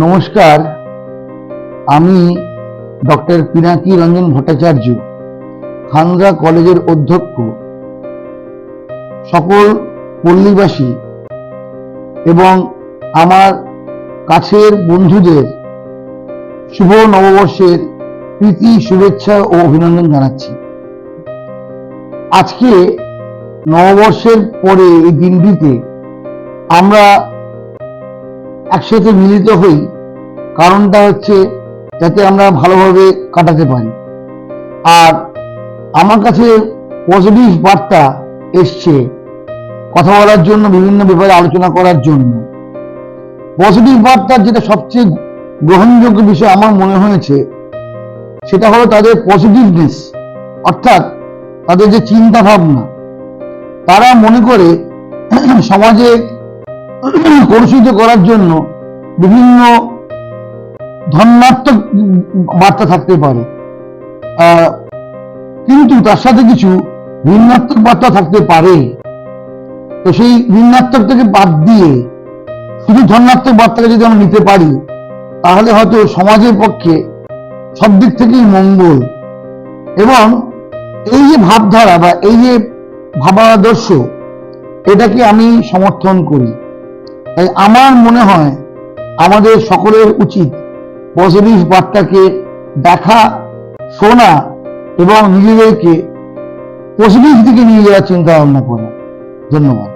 নমস্কার, আমি ডক্টর পিনাকি রঞ্জন ভট্টাচার্য খানগা কলেজের অধ্যক্ষ, সকল পল্লীবাসী এবং আমার কাছের বন্ধুদের শুভ নববর্ষের প্রীতি, শুভেচ্ছা ও অভিনন্দন জানাচ্ছি। আজকে নববর্ষের পরে এই দিনটিতে আমরা একসাথে মিলিত হই, কারণটা হচ্ছে যাতে আমরা ভালোভাবে কাটাতে পারি। আর আমার কাছে পজিটিভ বার্তা এসছে কথা বলার জন্য, বিভিন্ন ব্যাপারে আলোচনা করার জন্য। পজিটিভ বার্তার যেটা সবচেয়ে গ্রহণযোগ্য বিষয় আমার মনে হয়েছে, সেটা হলো তাদের পজিটিভনেস অর্থাৎ তাদের যে চিন্তা ভাবনা তারা মনে করে সমাজে কলুষিত করার জন্য বিভিন্ন ধন্যাত্মক বার্তা থাকতে পারে। কিন্তু তার সাথে কিছু ভিন্নাত্মক বার্তা থাকতে পারে। তো সেই ভিন্নাত্মক থেকে বাদ দিয়ে শুধু ধন্যাত্মক বার্তাকে যদি আমরা নিতে পারি, তাহলে হয়তো সমাজের পক্ষে সব দিক থেকেই মঙ্গল। এবং এই যে ভাবধারা বা এই যে ভাবাদর্শ, এটাকে আমি সমর্থন করি। তাই আমার মনে হয় আমাদের সকলের উচিত পজিটিভ বার্তাকে দেখা, শোনা এবং নিজেদেরকে পজিটিভ দিকে নিয়ে যাওয়ার চিন্তা ভাবনা করা। ধন্যবাদ।